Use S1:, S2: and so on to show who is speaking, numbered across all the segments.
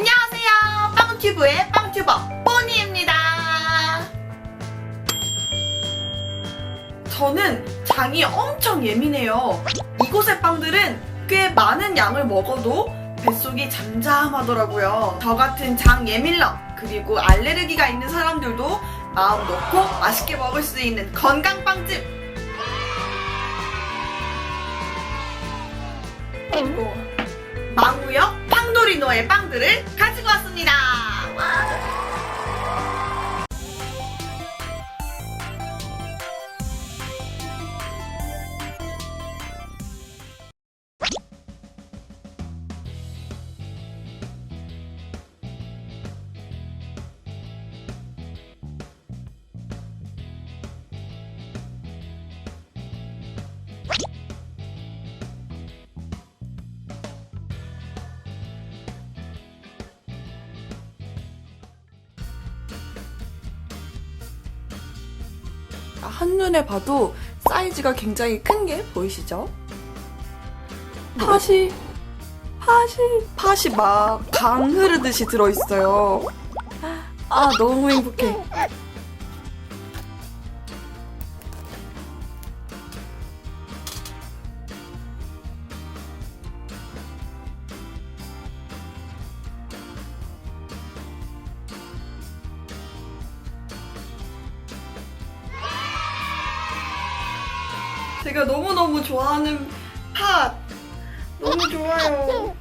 S1: 안녕하세요. 빵튜브의 빵튜버 뽀니입니다. 저는 장이 엄청 예민해요. 이곳의 빵들은 꽤 많은 양을 먹어도 뱃속이 잠잠하더라고요. 저 같은 장 예민러 그리고 알레르기가 있는 사람들도 마음 놓고 맛있게 먹을 수 있는 건강빵집 그리고 망우역 팡도리노의 빵들을 가지고 왔습니다. 한눈에 봐도 사이즈가 굉장히 큰 게 보이시죠? 팥이 팥이 팥이 막 강 흐르듯이 들어있어요. 아 너무 행복해. 좋아하는 팥. 너무 좋아요.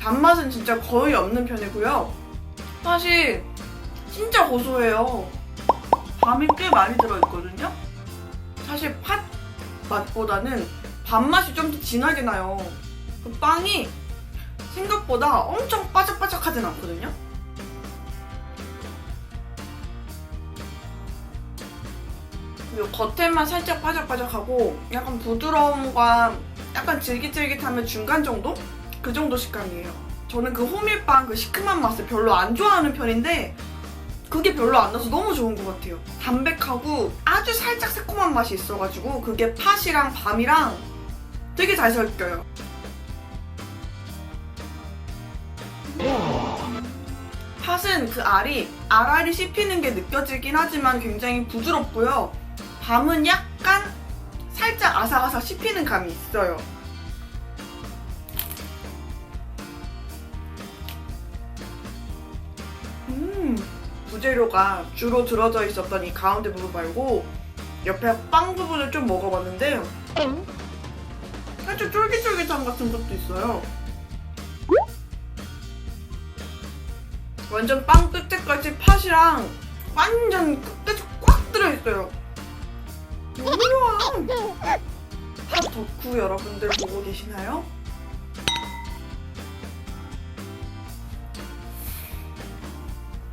S1: 단맛은 진짜 거의 없는 편이고요. 사실 진짜 고소해요. 밤이 꽤 많이 들어있거든요. 사실 팥 맛보다는 밥맛이 좀 더 진하게 나요. 그 빵이 생각보다 엄청 바삭바삭하진 않거든요. 그리고 겉에만 살짝 바삭바삭하고 약간 부드러움과 약간 질깃질깃하면 중간 정도? 그 정도 식감이에요. 저는 그 호밀빵 그 시큼한 맛을 별로 안 좋아하는 편인데 그게 별로 안 나서 너무 좋은 것 같아요. 담백하고 아주 살짝 새콤한 맛이 있어가지고 그게 팥이랑 밤이랑 되게 잘 섞여요. 팥은 그 알이 알알이 씹히는 게 느껴지긴 하지만 굉장히 부드럽고요. 밤은 약간 살짝 아삭아삭 씹히는 감이 있어요. 음, 부재료가 주로 들어져 있었던 이 가운데 부분 말고 옆에 빵 부분을 좀 먹어봤는데 살짝 쫄깃쫄깃함 같은 것도 있어요. 완전 빵 끝에까지 팥이랑 완전 끝까지 꽉 들어있어요. 좋아. 팥 덕후 여러분들 보고 계시나요?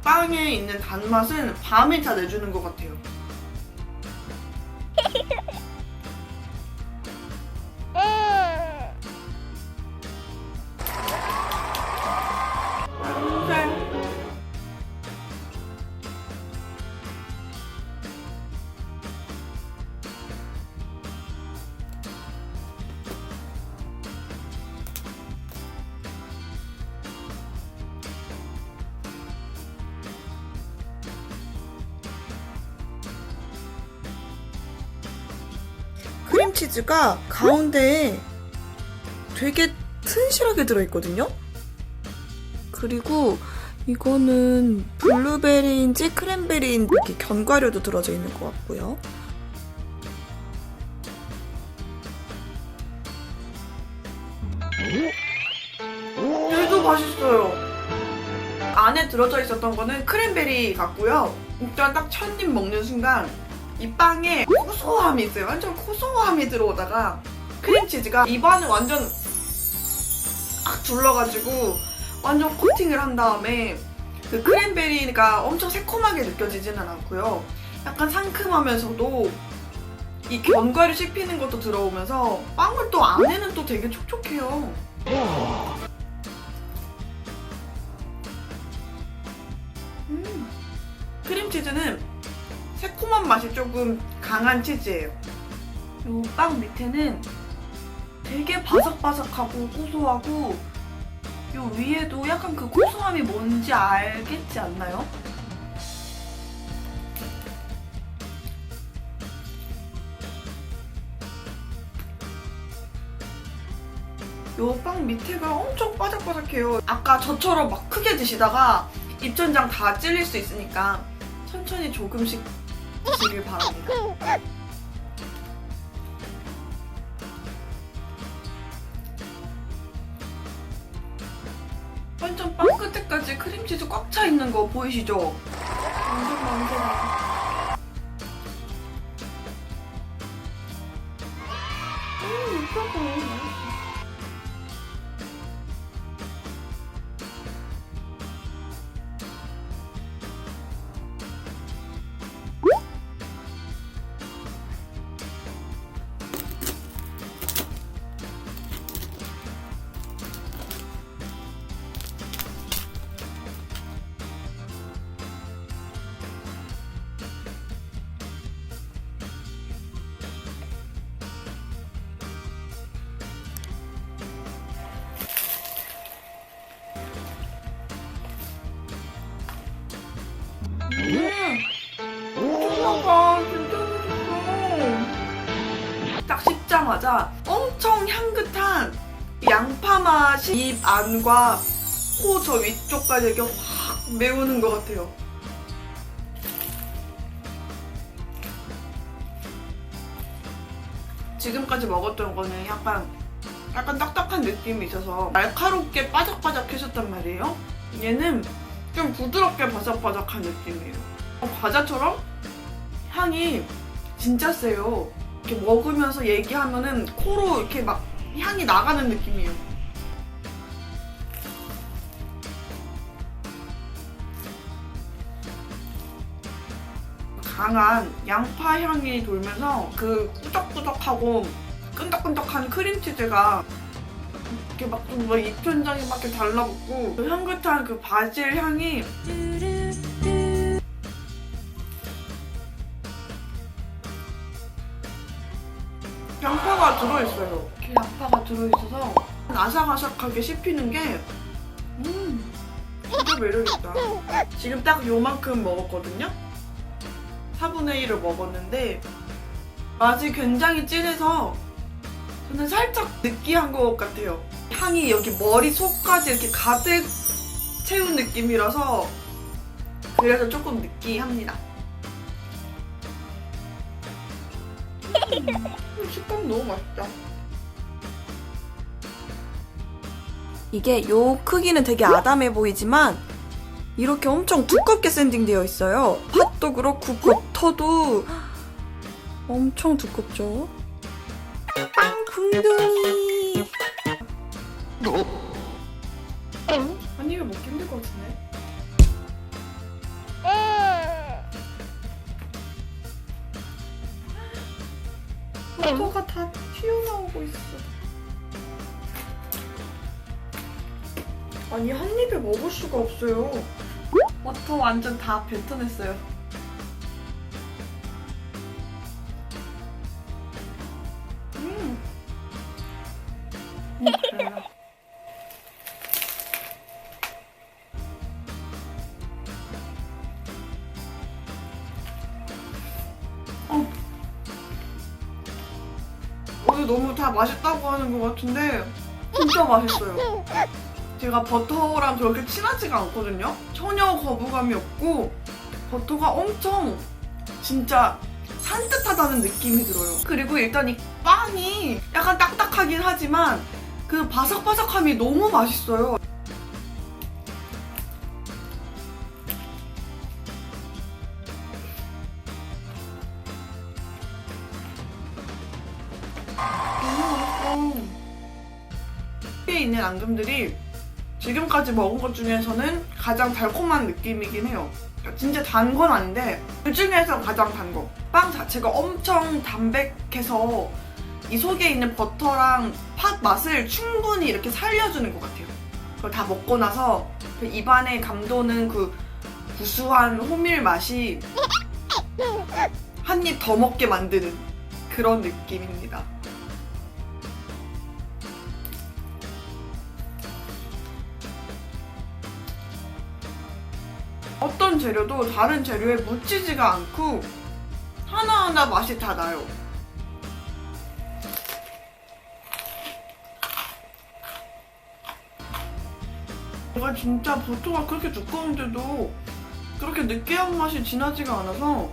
S1: 빵에 있는 단맛은 밤이 다 내주는 것 같아요. 크림치즈가 가운데에 되게 튼실하게 들어있거든요? 그리고 이거는 블루베리인지 크랜베리인지 이렇게 견과류도 들어져 있는 것 같고요. 얘도 맛있어요. 안에 들어져 있었던 거는 크랜베리 같고요. 일단 딱 첫 입 먹는 순간 이 빵에 고소함이 있어요. 완전 고소함이 들어오다가 크림치즈가 입안을 완전 악 둘러가지고 완전 코팅을 한 다음에 그 크랜베리가 엄청 새콤하게 느껴지지는 않고요. 약간 상큼하면서도 이 견과류 씹히는 것도 들어오면서 빵을 또 안에는 또 되게 촉촉해요. 음. 크림치즈는 새콤한 맛이 조금 강한 치즈예요. 요 빵 밑에는 되게 바삭바삭하고 고소하고 요 위에도 약간 그 고소함이 뭔지 알겠지 않나요? 요 빵 밑에가 엄청 바삭바삭해요. 아까 저처럼 막 크게 드시다가 입천장 다 찔릴 수 있으니까 천천히 조금씩 드시길 바랍니다. 완전 빵 끝에까지 크림치즈 꽉 차 있는 거 보이시죠? 완전 만개 가 진짜 맛있어. 딱 씹자마자 엄청 향긋한 양파 맛이 입 안과 코 저 위쪽까지 이렇게 확 메우는 것 같아요. 지금까지 먹었던 거는 약간 약간 딱딱한 느낌이 있어서 날카롭게 바삭바삭해졌단 말이에요. 얘는 좀 부드럽게 바삭바삭한 느낌이에요. 어, 과자처럼 향이 진짜 세요. 이렇게 먹으면서 얘기하면은 코로 이렇게 막 향이 나가는 느낌이에요. 강한 양파 향이 돌면서 그 꾸덕꾸덕하고 끈덕끈덕한 크림치즈가 이렇게 막좀뭐 입천장에 막 이렇게 달라붙고 그 향긋한 그 바질 향이 양파가 들어있어요. 이렇게 양파가 들어있어서 아삭아삭하게 씹히는 게 음, 진짜 매력있다. 지금 딱 요만큼 먹었거든요? 4분의 1을 먹었는데 맛이 굉장히 진해서 저는 살짝 느끼한 것 같아요. 향이 여기 머리 속까지 이렇게 가득 채운 느낌이라서 그래서 조금 느끼합니다. 음, 식감 너무 맛있다.
S2: 이게 요 크기는 되게 아담해 보이지만 이렇게 엄청 두껍게 샌딩되어 있어요. 팥도 그렇고 버터도 엄청 두껍죠. 빵 궁둥이.
S1: 한 입에 먹기 힘들 것 같은데? 버터가 다 튀어나오고 있어. 아니 한 입에 먹을 수가 없어요. 버터 완전 다 뱉어냈어요. 맛있다고 하는 것 같은데 진짜 맛있어요. 제가 버터랑 그렇게 친하지가 않거든요. 전혀 거부감이 없고 버터가 엄청 진짜 산뜻하다는 느낌이 들어요. 그리고 일단 이 빵이 약간 딱딱하긴 하지만 그 바삭바삭함이 너무 맛있어요. 앙금들이 지금까지 먹은 것 중에서는 가장 달콤한 느낌이긴 해요. 진짜 단 건 아닌데 그 중에서 가장 단 거. 빵 자체가 엄청 담백해서 이 속에 있는 버터랑 팥 맛을 충분히 이렇게 살려주는 것 같아요. 그걸 다 먹고 나서 그 입안에 감도는 그 구수한 호밀 맛이 한 입 더 먹게 만드는 그런 느낌입니다. 어떤 재료도 다른 재료에 묻히지가 않고 하나하나 맛이 다 나요. 이거 진짜 버터가 그렇게 두꺼운데도 그렇게 느끼한 맛이 진하지가 않아서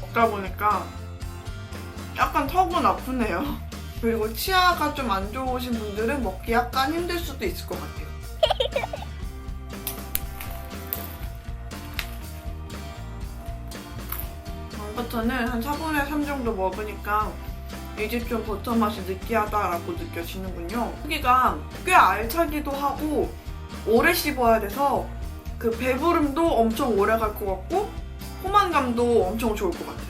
S1: 먹다 보니까 약간 턱은 아프네요. 그리고 치아가 좀 안 좋으신 분들은 먹기 약간 힘들 수도 있을 것 같아요. 버터는 한 4분의 3 정도 먹으니까 이제 좀 버터 맛이 느끼하다라고 느껴지는군요. 크기가 꽤 알차기도 하고 오래 씹어야 돼서 그 배부름도 엄청 오래 갈 것 같고 포만감도 엄청 좋을 것 같아요.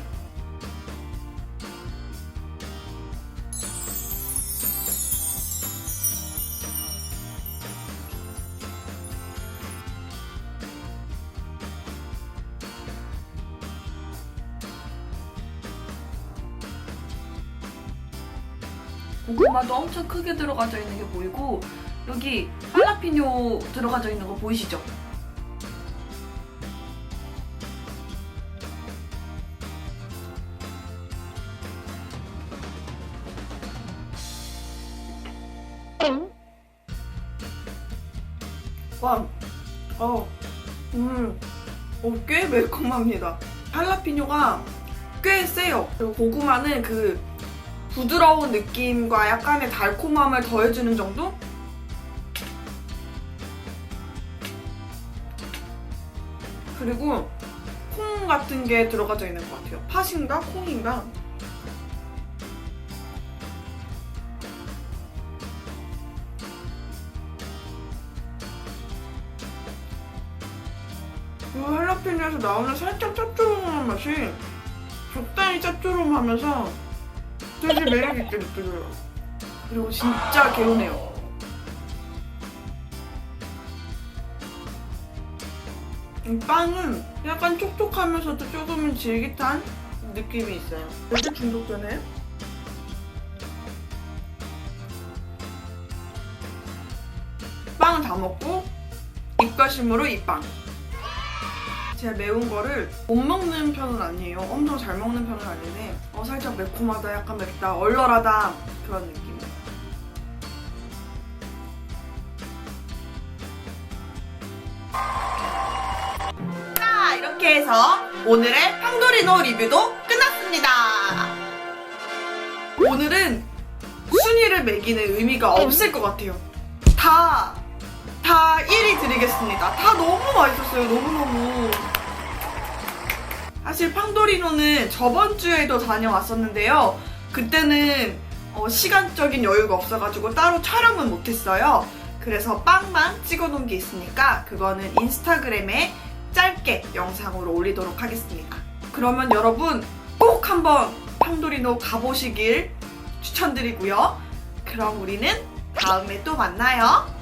S1: 고구마도 엄청 크게 들어가져 있는 게 보이고 여기 할라피뇨 들어가져 있는 거 보이시죠? 와, 어, 음, 어, 꽤 매콤합니다. 할라피뇨가 꽤 세요. 그리고 고구마는 그 부드러운 느낌과 약간의 달콤함을 더해주는 정도? 그리고 콩 같은 게 들어가져 있는 것 같아요. 팥인가 콩인가? 이 할라피뇨에서 나오는 살짝 짭조름한 맛이 적당히 짭조름하면서 되게 매력있게 느껴져요. 그리고 진짜 개운해요. 이 빵은 약간 촉촉하면서도 조금은 질깃한 느낌이 있어요. 되게 중독되네. 빵은 다 먹고 입가심으로 이 빵. 제가 매운 거를 못 먹는 편은 아니에요. 엄청 잘 먹는 편은 아닌데 어, 살짝 매콤하다, 약간 맵다, 얼얼하다 그런 느낌. 자, 이렇게 해서 오늘의 팡도리노 리뷰도 끝났습니다. 오늘은 순위를 매기는 의미가 없을 것 같아요. 다, 다 1위 드리겠습니다. 다 너무 맛있었어요. 너무너무. 사실 팡도리노는 저번 주에도 다녀왔었는데요. 그때는 어, 시간적인 여유가 없어가지고 따로 촬영은 못했어요. 그래서 빵만 찍어놓은 게 있으니까 그거는 인스타그램에 짧게 영상으로 올리도록 하겠습니다. 그러면 여러분 꼭 한번 팡도리노 가보시길 추천드리고요. 그럼 우리는 다음에 또 만나요.